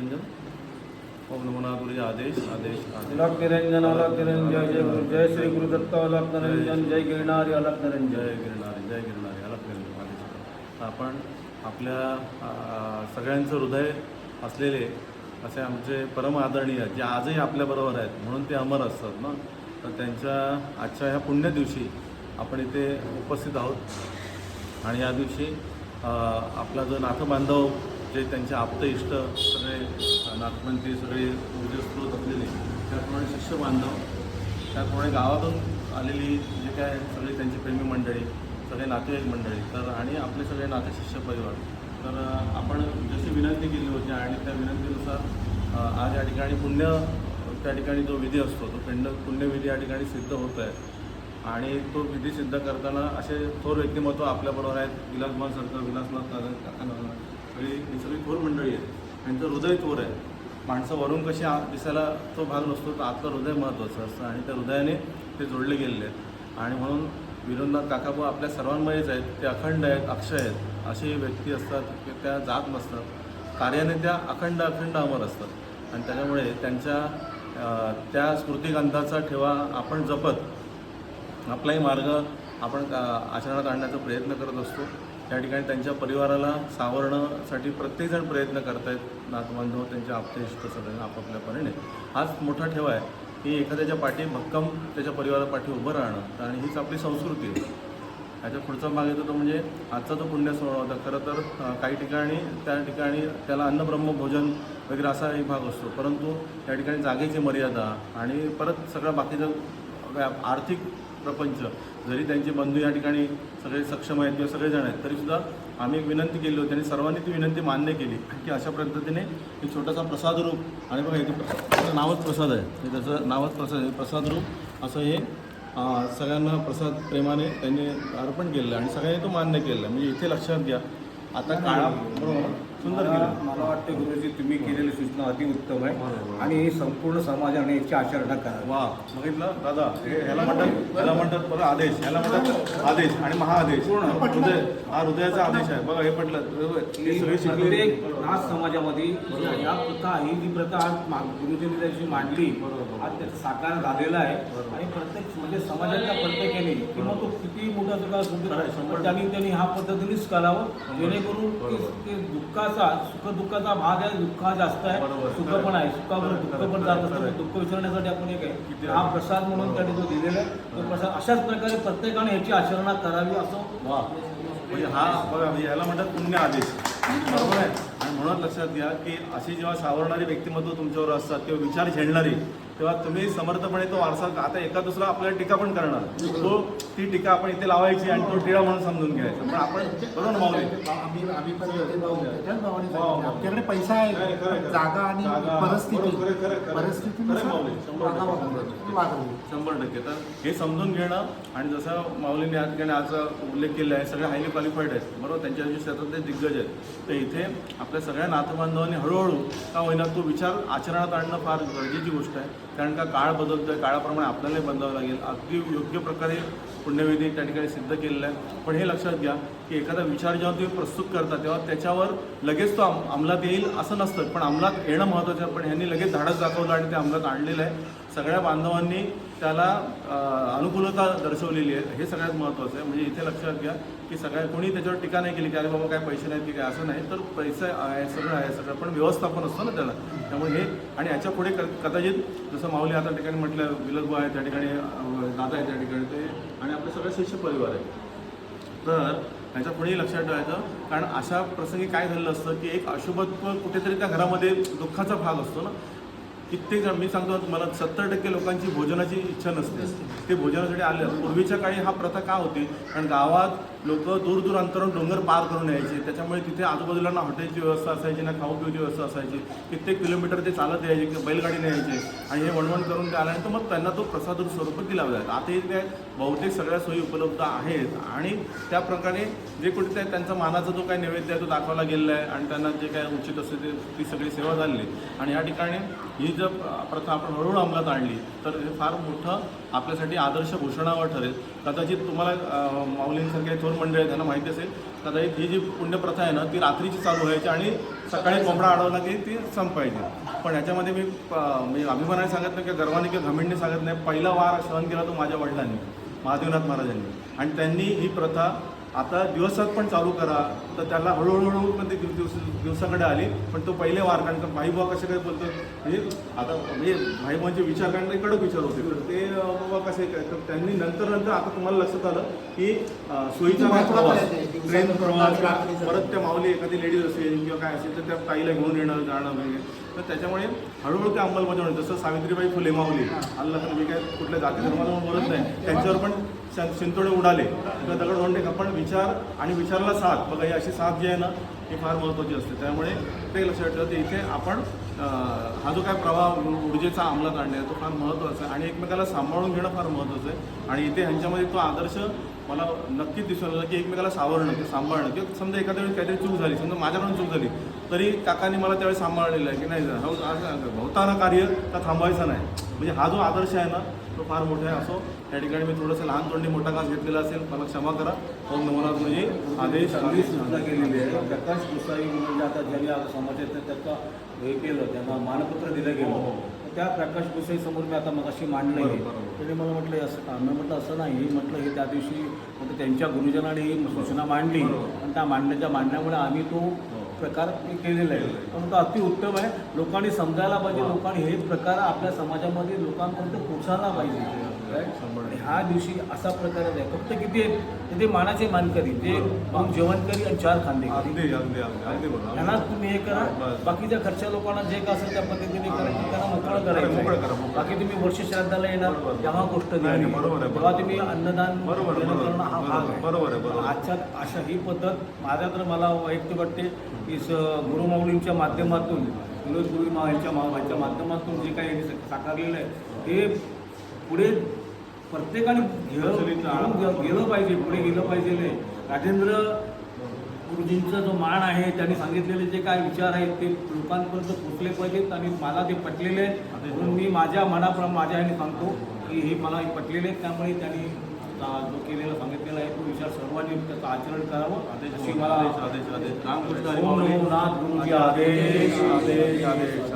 निरंजन। ओम नमो नाथ गुरुजी आदेश आदेश आदेश। अलग निरंजन अलग निरंजन जय गुरु जय श्री गुरु दत्त अलग निरंजन जय गिरणारी अलग निरंजन। जय गिरणारी जय गिरणारी अलग निरंजन आदेश। आपण आपल्या सगळ्यांचं हृदय असलेले असे आमचे परम आदरणीय जे आजही आपल्याबरोबर आहेत म्हणून ते अमर असतात ना? तर त्यांच्या आजच्या ह्या पुण्य दिवशी आपण इथे उपस्थित आहोत. आणि या दिवशी आपला जो नाथबांधव जे त्यांचे आप्त इष्ट सगळे अ, नाथपंथी सगळे ऊर्जस्रोत असलेले त्याप्रमाणे शिष्य बांधव त्याप्रमाणे गावातून आलेली जे काय सगळी त्यांची प्रेमी मंडळी सगळे नातेवाईक मंडळी तर आणि आपले सगळे नाते शिष्य परिवार. तर आपण जशी विनंती केली होती आणि त्या विनंतीनुसार आज या ठिकाणी पुण्य त्या ठिकाणी जो विधी असतो तो पिंड पुण्यविधी या ठिकाणी सिद्ध होत आहे आणि तो विधी सिद्ध करताना असे थोर व्यक्तिमत्व आपल्याबरोबर आहेत. विलासमान सरकार विलासनाथ काका सगळी ही सगळी थोर मंडळी आहेत. त्यांचं हृदय थोर आहे. माणसं वरून कशी आ दिसायला तो भाग नसतो तर आतलं हृदय महत्त्वाचं असतं. आणि त्या हृदयाने ते जोडले गेलेले आहेत. आणि म्हणून विनोदनाथ काकाबा आपल्या सर्वांमध्येच आहेत. ते अखंड आहेत अक्षय आहेत. अशी व्यक्ती असतात की त्या जात नसतात. कार्याने त्या अखंड अखंड अमर असतात. आणि त्याच्यामुळे त्यांच्या त्या स्मृतिग्रंथाचा ठेवा आपण जपत आपलाही मार्ग आपण का आचरणात आणण्याचा प्रयत्न करत असतो. त्या ठिकाणी त्यांच्या परिवाराला सावरण्यासाठी प्रत्येकजण प्रयत्न करत आहेत नातबांधव त्यांच्या आपतेष्ट सगळ्यांना आपापल्या परीने. हाच मोठा ठेवा आहे की एखाद्याच्या पाठी भक्कम त्याच्या परिवारापाठी उभं राहणं आणि हीच आपली संस्कृती आहे. याच्या पुढचा भाग येतो तो म्हणजे आजचा तो पुण्य सोहळा. होता खरं तर काही ठिकाणी त्या ठिकाणी त्याला अन्नब्रह्म भोजन वगैरे असा एक भाग असतो. परंतु त्या ठिकाणी जागेची मर्यादा आणि परत सगळं बाकीचं व्या- आर्थिक प्रपंच. जरी त्यांचे बंधू या ठिकाणी सगळे सक्षम आहेत किंवा सगळेजण आहेत तरीसुद्धा आम्ही एक विनंती केली होती आणि सर्वांनी ती विनंती मान्य केली. की अशा पद्धतीने एक छोटासा प्रसाद रूप आणि बघा इथे नावच प्रसाद आहे. हे त्याचं नावच प्रसाद आहे. प्रसाद रूप असं हे सगळ्यांना प्रसाद प्रेमाने त्यांनी अर्पण केलेलं आहे आणि सगळ्यांनी तो मान्य केलेला आहे. म्हणजे इथे लक्षात घ्या. आता काळा बरोबर सुंदर मला केलं. मला वाटतं गुरुजी तुम्ही केलेली सूचना अतिउत्तम आहे. आणि हे संपूर्ण समाजाने याची आचरणा करावी वा बघितलं? दादा हे ह्याला म्हणतात ह्याला म्हणतात बघा आदेश ह्याला म्हणतात आदेश आणि महाआदेश. हृदय हा हृदयाचा आदेश आहे. बघा हे सगळे प्रत्येक नाथ समाजामध्ये या प्रथा ही जी प्रथा गुरुजींनी त्याची मांडली आज त्याचा साकार झालेला आहे. आणि प्रत्येक म्हणजे समाजाच्या प्रत्येकाने किंवा तो किती मोठा पण त्यांनी त्यांनी हा पद्धतीनेच करावं. जेणेकरून ते- ते सुख दुःखाचा भाग आहे दुःख हा जास्त आहे. सुख पण आहे सुखावर दुःख पण जात असतं. दुःख विसरण्यासाठी आपण एक आहे. हा प्रसाद म्हणून त्यांनी जो दिलेला आहे तो प्रसाद अशाच प्रकारे प्रत्येकाने याची आचरणा करावी असं म्हणजे हा बघा म्हणजे याला म्हणतात पुण्य आदेश. बरोबर आहे? आणि म्हणून लक्षात घ्या की अशी जेव्हा सावरणारी व्यक्तिमत्व तुमच्यावर असतात किंवा विचार झेलणारी तेव्हा तुम्ही समर्थपणे तो वारसा आता एका दुसरा आपल्याला टीका पण करणार. तो ती टीका आपण इथे लावायची आणि तो टिळा म्हणून समजून घ्यायचा. पण आपण बरोबर वा, वा. सांगितलं. आपल्याकडे पैसा आहे. जागा आणि शंभर टक्के. तर हे समजून घेणं आणि जसं माऊलींनी या ठिकाणी आज उल्लेख केला आहे सगळे हायली क्वालिफाईड आहेत. बरोबर? त्यांच्या जे क्षेत्रात ते दिग्गज आहेत. तर इथे आपल्या सगळ्या नातबांधवांनी हळूहळू का होईना तो विचार आचरणात आणणं फार गरजेची गोष्ट आहे. कारण का काळ बदलतोय काळाप्रमाणे आपल्यालाही बदलावं लागेल. अगदी योग्य प्रकारे पुण्यविधी त्या ठिकाणी सिद्ध केलेलं आहे पण हे लक्षात घ्या की एखादा विचार जेव्हा तुम्ही प्रस्तुत करता तेव्हा त्याच्यावर लगेच तो अंमलात येईल असं नसतं. पण अंमलात येणं महत्त्वाचं आहे. पण ह्यांनी लगेच धाडस दाखवलं आणि ते अंमलात आणलेलं आहे. सगळ्या बांधवांनी त्याला अनुकूलता दर्शवलेली आहे. हे सगळ्यात महत्त्वाचं आहे. म्हणजे इथे लक्षात घ्या की सगळ्या कोणी त्याच्यावर टीका नाही केली की अरे बाबा काय पैसे नाहीत की काय असं नाही तर पैसे आहे सगळं आहे सगळं. पण व्यवस्थापन असतं ना त्याला. त्यामुळे हे आणि याच्यापुढे क- कदाचित जसं माऊली आता ठिकाणी म्हटलं विलगबा आहे त्या ठिकाणी दादा आहे त्या ठिकाणी ते आणि आपले सगळे शिष्य परिवार आहे तर ह्याच्या पुढेही लक्षात ठेवायचं. कारण अशा प्रसंगी काय झालेलं असतं की एक अशुभत्व कुठेतरी त्या घरामध्ये दुःखाचा भाग असतो ना. कित्येक जण मी सांगतो तुम्हाला सत्तर टक्के लोकांची भोजनाची इच्छा नसते. ते भोजनासाठी आले. पूर्वीच्या काळी हा प्रथा का होती? कारण गावात लोक दूर दूर अंतरून डोंगर पार करून यायचे. त्याच्यामुळे तिथे आजूबाजूला ना हॉटेलची व्यवस्था असायची ना खाऊ पिऊची व्यवस्था असायची. कित्येक किलोमीटर ते चालत यायचे किंवा बैलगाडीने यायचे. आणि हे वणवण करून ते आल्यानंतर मग त्यांना तो प्रसाद स्वरूपात दिला जायचा आता इथे बहुतेक सगळ्या सोयी उपलब्ध आहेत. आणि त्या प्रकारे जे कुठे ते त्यांचा मानाचा जो काही नैवेद्य आहे तो दाखवला गेलेला आहे. आणि त्यांना जे काय उचित असते ते ती सगळी सेवा झालेली आणि या ठिकाणी ही जर प्रथा आपण हळूहळू अंमलात आणली तर हे फार मोठं आपल्यासाठी आदर्श घोषणावर ठरेल. कदाचित तुम्हाला माऊलींसारखे थोर मंडळ आहे त्यांना माहिती असेल कदाचित ही जी पुण्यप्रथा आहे ना ती रात्रीची चालू व्हायची आणि सकाळी कोंबडा अडवला की ती संपायची. पण याच्यामध्ये मी मी अभिमानाने सांगत नाही किंवा गर्वाने किंवा घमेंडने सांगत नाही. पहिला वार सहन केला तो माझ्या वडिलांनी महादेवनाथ महाराजांनी. आणि त्यांनी ही प्रथा आता दिवसात पण चालू करा. तर त्याला हळूहळू पण ते दिव- दिवस दिवसाकडे आली. पण तो पहिले वार कारण का भाईबुवा कसे काय बोलतो म्हणजे आता म्हणजे भाईबुवांचे विचार कारण कडक विचार होते. तर ते बाबा कसे काय तर त्यांनी नंतर नंतर आता तुम्हाला लक्षात आलं की सोयीचा काय प्रवास ट्रेन प्रवास परत त्या माऊली एखादी लेडीज असेल किंवा काय असेल तर त्या ताईला घेऊन येणं जाणं वगैरे. तर त्याच्यामुळे हळूहळू ते अंमलबजावणी जसं सावित्रीबाई फुले माऊली अल्ला तर मी काय कुठल्या जाती धर्माला बोलत नाही. त्यांच्यावर पण शिंतोडे उडाले. किंवा दगड का पण विचार आणि विचाराला साथ. बघा ही अशी साथ जी आहे ना ही फार महत्त्वाची असते. त्यामुळे ते लक्षात ठेवते की इथे आपण हा जो काय प्रवाह ऊर्जेचा अंमलात आणणे तो फार महत्त्वाचा आहे. आणि एकमेकाला सांभाळून घेणं फार महत्त्वाचं आहे. आणि इथे ह्यांच्यामध्ये तो आदर्श मला नक्कीच दिसून आला की एकमेकाला सावरणं किंवा सांभाळणं. किंवा समजा एखाद्या वेळी काहीतरी चूक झाली समजा माझ्याकडून चूक झाली तरी काकांनी मला त्यावेळी सांभाळलेलं आहे की नाही हो, कार्य का थांबवायचं नाही. म्हणजे हा जो आदर्श आहे ना तो फार मोठा आहे. असो या ठिकाणी मी थोडंसं लहान तोंडी मोठा घास घेतलेला असेल मला क्षमा करा. ओम नमोनाथ म्हणजे आदेश आदेश. सूचना केलेली आहे प्रकाश देसाई म्हणजे आता ज्यांनी आता समाजाचं त्याचं हे केलं त्यांना मानपत्र दिलं गेलं. तर त्या प्रकाश देसाई समोर मी आता मगाशी मांडलं आहे. त्याने मला म्हटलं हे असं का मी म्हटलं असं नाही. म्हटलं हे त्या दिवशी म्हटलं त्यांच्या गुरुजनाने ही सूचना मांडली. आणि त्या मांडण्याच्या मांडण्यामुळे आम्ही तो प्रकार हे केलेला आहे पण तो अतिउत्तम आहे. लोकांनी समजायला पाहिजे. लोकांनी हे प्रकार आपल्या समाजामध्ये लोकांपर्यंत पोचायला पाहिजे. ह्या दिवशी असा प्रकार आहे फक्त किती आहेत तर ते मानाचे मानकरी ते दोन जेवणकरी आणि चार खांदेकरी अगदी अगदी अगदी अगदी बरोबर यांना तुम्ही हे करा. बाकीच्या खर्चा लोकांना जे काय असेल त्या पद्धतीने करा की त्यांना मोकळं करायचं. करा. बाकी तुम्ही वर्ष श्राद्धाला येणार. तेव्हा गोष्ट तेव्हा. तुम्ही अन्नदान बरोबर. करणं हा भाग आहे. आजच्या अशा ही पद्धत माझ्या तर मला वैयक्तिक वाटते की गुरुमाऊलींच्या माध्यमातून विनोद गुरु यांच्या माध्यमातून जे काही साकारलेलं आहे ते पुढे प्रत्येकाने गेलं गेलं पाहिजे पुढे गेलं पाहिजे राजेंद्र गुरुजींचा जो मान आहे त्यांनी सांगितलेले जे काय विचार आहेत ते लोकांपर्यंत पोचले पाहिजेत आणि मला ते पटलेले आहेत. म्हणून मी माझ्या मनाप्रमाणे माझ्या ह्याने सांगतो की हे मला हे पटलेले आहेत. त्यामुळे त्यांनी जो केलेला सांगितलेला आहे तो विचार सर्वांनी त्याचं आचरण करावं. रामकृष्ण आदेश आदेश आदेश.